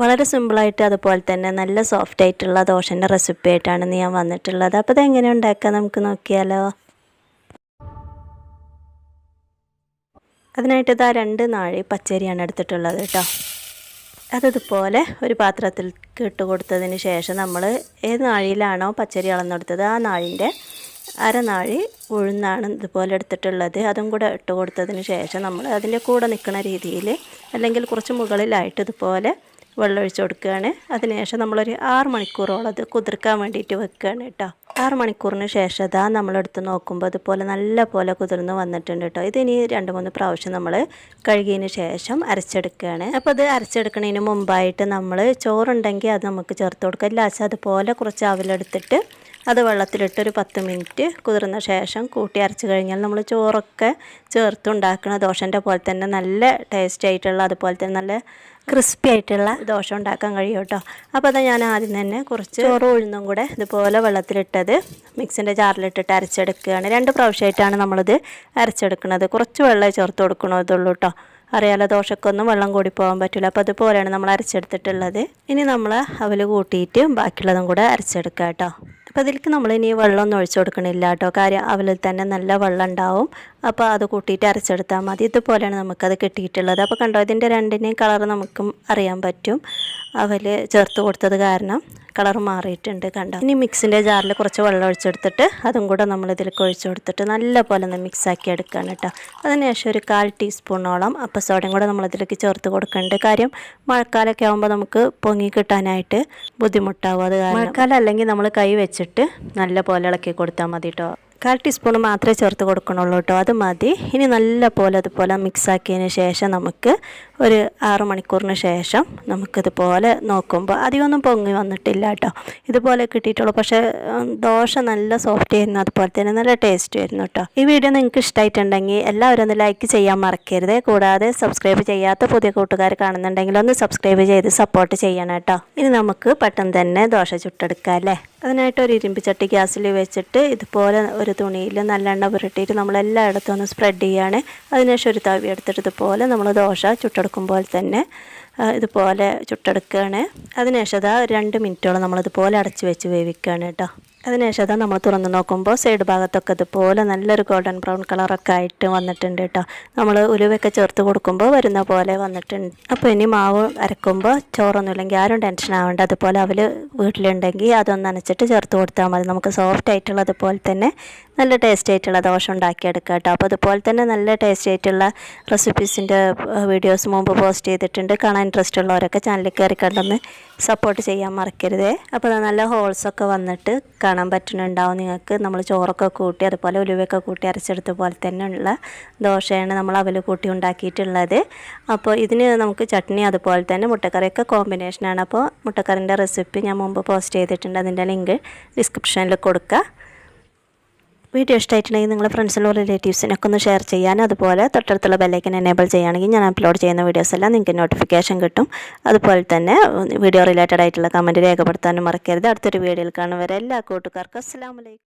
വളരെ സിമ്പിളായിട്ട് അതുപോലെ തന്നെ നല്ല സോഫ്റ്റ് ആയിട്ടുള്ള ദോശന്റെ റെസിപ്പി ആയിട്ടാണ് ഞാൻ വന്നിട്ടുള്ളത്. അപ്പോൾ ഇതെങ്ങനെ ഉണ്ടാക്കാം നമുക്ക് നോക്കിയാലോ? അതിനായിട്ട് ഇതാ രണ്ട് നാഴി പച്ചരിയാണ് എടുത്തിട്ടുള്ളത് കേട്ടോ. അതിതുപോലെ ഒരു പാത്രത്തിൽ ഇട്ട് കൊടുത്തതിന് ശേഷം നമ്മൾ ഏത് നാഴിയിലാണോ പച്ചരി അളന്നെടുത്തത് ആ നാഴിന്റെ അരനാഴി ഉഴുന്നാണ് ഇതുപോലെ എടുത്തിട്ടുള്ളത്. അതും കൂടെ ഇട്ട് കൊടുത്തതിന് ശേഷം നമ്മൾ അതിന്റെ കൂടെ നിൽക്കുന്ന രീതിയിൽ അല്ലെങ്കിൽ കുറച്ച് മുകളിലായിട്ട് ഇതുപോലെ വെള്ളം ഒഴിച്ച് കൊടുക്കുകയാണ്. അതിനുശേഷം നമ്മളൊരു ആറ് മണിക്കൂറോളം അത് കുതിർക്കാൻ വേണ്ടിയിട്ട് വെക്കുകയാണ് കേട്ടോ. ആറ് മണിക്കൂറിന് ശേഷം അതാ നമ്മളെടുത്ത് നോക്കുമ്പോൾ അതുപോലെ നല്ല പോലെ കുതിർന്ന് വന്നിട്ടുണ്ട് കേട്ടോ. ഇതിനി രണ്ട് മൂന്ന് പ്രാവശ്യം നമ്മൾ കഴുകിയതിന് ശേഷം അരച്ചെടുക്കുകയാണ്. അപ്പോൾ അത് അരച്ചെടുക്കുന്നതിന് മുമ്പായിട്ട് നമ്മൾ ചോറുണ്ടെങ്കിൽ അത് നമുക്ക് ചേർത്ത് കൊടുക്കാം. ഇല്ലാച്ചാൽ അതുപോലെ കുറച്ച് അവിലെടുത്തിട്ട് അത് വെള്ളത്തിലിട്ടൊരു പത്ത് മിനിറ്റ് കുതിർന്ന ശേഷം കൂട്ടി അരച്ച് കഴിഞ്ഞാൽ നമ്മൾ ചോറൊക്കെ ചേർത്തുണ്ടാക്കുന്ന ദോശന്റെ പോലെ തന്നെ നല്ല ടേസ്റ്റ് ആയിട്ടുള്ള അതുപോലെ തന്നെ നല്ല ക്രിസ്പി ആയിട്ടുള്ള ദോശ ഉണ്ടാക്കാൻ കഴിയും കേട്ടോ. അപ്പോൾ അത് ഞാൻ ആദ്യം തന്നെ കുറച്ച് ചോറ് ഉഴുന്നും കൂടെ ഇതുപോലെ വെള്ളത്തിലിട്ടത് മിക്സിന്റെ ജാറിലിട്ടിട്ട് അരച്ചെടുക്കുകയാണ്. രണ്ട് പ്രാവശ്യമായിട്ടാണ് നമ്മളിത് അരച്ചെടുക്കുന്നത്. കുറച്ച് വെള്ളമേ ചേർത്ത് കൊടുക്കണതുള്ളൂ കേട്ടോ. അറിയാലോ ദോശക്കൊന്നും വെള്ളം കൂടി പോകാൻ പറ്റില്ല അപ്പോൾ അതുപോലെയാണ് നമ്മൾ അരച്ചെടുത്തിട്ടുള്ളത്. ഇനി നമ്മൾ അവൽ കൂട്ടിയിട്ട് ബാക്കിയുള്ളതും കൂടെ അരച്ചെടുക്കാം കേട്ടോ. അപ്പോൾ അതിലേക്ക് നമ്മൾ ഇനി വെള്ളമൊന്നും ഒഴിച്ചു കൊടുക്കണില്ല കേട്ടോ. കാര്യം അവലിൽ തന്നെ നല്ല വെള്ളം ഉണ്ടാവും. അപ്പോൾ അത് കൂട്ടിയിട്ട് അരച്ചെടുത്താൽ മതി. ഇതുപോലെയാണ് നമുക്കത് കിട്ടിയിട്ടുള്ളത്. അപ്പോൾ കണ്ടോ ഇതിന്റെ രണ്ടിനെയും കളർ നമുക്കും അറിയാൻ പറ്റും. അവൽ ചേർത്ത് കൊടുത്തത് കാരണം. കളർ മാറിയിട്ടുണ്ട് കണ്ടോ? ഇനി മിക്സിന്റെ ജാറിൽ കുറച്ച് വെള്ളം ഒഴിച്ചെടുത്തിട്ട് അതും കൂടെ നമ്മൾ ഇതിലേക്ക് ഒഴിച്ചു കൊടുത്തിട്ട് നല്ല പോലെ ഒന്ന് മിക്സാക്കി എടുക്കുകയാണ് കേട്ടോ അതിനുശേഷം ഒരു കാൽ ടീസ്പൂണോളം അപ്പം സോഡയും കൂടെ നമ്മൾ ഇതിലേക്ക് ചേർത്ത് കൊടുക്കേണ്ട കാര്യം മഴക്കാലമൊക്കെ ആകുമ്പോൾ നമുക്ക് പൊങ്ങി കിട്ടാനായിട്ട് ബുദ്ധിമുട്ടാവും അത് കാരണം. മഴക്കാലം അല്ലെങ്കിൽ നമ്മൾ കൈ വെച്ചിട്ട് നല്ല പോലെ ഇളക്കി കൊടുത്താൽ മതി കേട്ടോ കാൽ ടീസ്പൂൺ മാത്രമേ ചേർത്ത് കൊടുക്കണുള്ളൂ കേട്ടോ അത് മതി. ഇനി നല്ല പോലെ അതുപോലെ മിക്സാക്കിയതിന് ശേഷം നമുക്ക് ഒരു ആറു മണിക്കൂറിന് ശേഷം നമുക്കിതുപോലെ നോക്കുമ്പോൾ അധികമൊന്നും പൊങ്ങി വന്നിട്ടില്ല കേട്ടോ. ഇതുപോലെ കിട്ടിയിട്ടുള്ളൂ. പക്ഷേ ദോശ നല്ല സോഫ്റ്റ് ആയിരുന്നു. അതുപോലെ തന്നെ നല്ല ടേസ്റ്റ് ആയിരുന്നു കേട്ടോ. ഈ വീഡിയോ നിങ്ങൾക്ക് ഇഷ്ടമായിട്ടുണ്ടെങ്കിൽ എല്ലാവരും ഒന്ന് ലൈക്ക് ചെയ്യാൻ മറക്കരുത്. കൂടാതെ സബ്സ്ക്രൈബ് ചെയ്യാത്ത പുതിയ കൂട്ടുകാർ കാണുന്നുണ്ടെങ്കിൽ ഒന്ന് സബ്സ്ക്രൈബ് ചെയ്ത് സപ്പോർട്ട് ചെയ്യണം കേട്ടോ. ഇനി നമുക്ക് പെട്ടെന്ന് തന്നെ ദോശ ചുട്ടെടുക്കാം അല്ലേ? അതിനായിട്ട് ഒരു ഇരുമ്പ് ചട്ടി ഗ്യാസിൽ വെച്ചിട്ട് ഇതുപോലെ ഒരു തുണിയിൽ നല്ലെണ്ണ പുരട്ടിയിട്ട് നമ്മൾ എല്ലായിടത്തും ഒന്ന് സ്പ്രെഡ് ചെയ്യാണ്. അതിനുശേഷം ഒരു തവി എടുത്തിട്ട് ഇതുപോലെ നമ്മൾ ദോശ ചുട്ടെടുക്കുമ്പോൾ തന്നെ ഇതുപോലെ ചുട്ടെടുക്കുകയാണ്. അതിനുശേഷം അതാ രണ്ട് മിനിറ്റോളം നമ്മളിതുപോലെ അടച്ച് വെച്ച് വേവിക്കുകയാണ് കേട്ടോ. അതിനുശേഷം അതാ നമ്മൾ തുറന്ന് നോക്കുമ്പോൾ സൈഡ് ഭാഗത്തൊക്കെ ഇതുപോലെ നല്ലൊരു ഗോൾഡൻ ബ്രൗൺ കളറൊക്കെ ആയിട്ട് വന്നിട്ടുണ്ട് കേട്ടോ. നമ്മൾ ഉലുവയൊക്കെ ചേർത്ത് കൊടുക്കുമ്പോൾ വരുന്ന പോലെ വന്നിട്ടുണ്ട്. അപ്പോൾ ഇനി മാവ് അരക്കുമ്പോൾ ചോറൊന്നുമില്ലെങ്കിൽ ആരും ടെൻഷൻ ആവേണ്ട. അതുപോലെ അവർ വീട്ടിലുണ്ടെങ്കിൽ അതൊന്ന് നനച്ചിട്ട് ചേർത്ത് കൊടുത്താൽ മതി. നമുക്ക് സോഫ്റ്റ് ആയിട്ടുള്ള അതുപോലെ തന്നെ നല്ല ടേസ്റ്റ് ആയിട്ടുള്ള ദോശ ഉണ്ടാക്കിയെടുക്കുക കേട്ടോ. അപ്പോൾ അതുപോലെ തന്നെ നല്ല ടേസ്റ്റ് ആയിട്ടുള്ള റെസിപ്പീസിന്റെ വീഡിയോസ് മുമ്പ് പോസ്റ്റ് ചെയ്തിട്ടുണ്ട്. കാണാൻ ഇൻട്രസ്റ്റ് ഉള്ളവരൊക്കെ ചാനലിൽ കയറി കണ്ടൊന്ന് സപ്പോർട്ട് ചെയ്യാൻ മറക്കരുതേ. അപ്പോൾ നല്ല ഹോൾസൊക്കെ വന്നിട്ട് കാണാൻ പറ്റുന്നുണ്ടാവും നിങ്ങൾക്ക്. നമ്മൾ ചോറൊക്കെ കൂട്ടി അതുപോലെ ഉലുവയൊക്കെ കൂട്ടി അരച്ചെടുത്ത പോലെ തന്നെയുള്ള ദോശയാണ് നമ്മൾ അവൽ കൂട്ടി ഉണ്ടാക്കിയിട്ടുള്ളത്. അപ്പോൾ ഇതിന് നമുക്ക് ചട്നി അതുപോലെ തന്നെ മുട്ടക്കറിയൊക്കെ കോമ്പിനേഷനാണ് അപ്പോൾ മുട്ടക്കറിന്റെ റെസിപ്പി ഞാൻ മുമ്പ് പോസ്റ്റ് ചെയ്തിട്ടുണ്ട്. അതിന്റെ ലിങ്ക് ഡിസ്ക്രിപ്ഷനിൽ കൊടുക്കുക. വീഡിയോ ഇഷ്ടമായിട്ടുണ്ടെങ്കിൽ നിങ്ങൾ ഫ്രണ്ട്സിനോ റിലേറ്റീവ്സിനൊക്കെ ഒന്ന് ഷെയർ ചെയ്യാൻ. അതുപോലെ തൊട്ടടുത്തുള്ള ബെല്ലൈക്കൻ എനേബിൾ ചെയ്യുകയാണെങ്കിൽ ഞാൻ അപ്ലോഡ് ചെയ്യുന്ന വീഡിയോസ് എല്ലാം നിങ്ങൾക്ക് നോട്ടിഫിക്കേഷൻ കിട്ടും. അതുപോലെ തന്നെ വീഡിയോ റിലേറ്റഡ് ആയിട്ടുള്ള കമന്റ് രേഖപ്പെടുത്താനും മറക്കരുത്. അടുത്തൊരു വീഡിയോയിൽ കാണുന്നവരെ വരെ എല്ലാ കൂട്ടുകാർക്കും അസ്സാം വലൈക്കും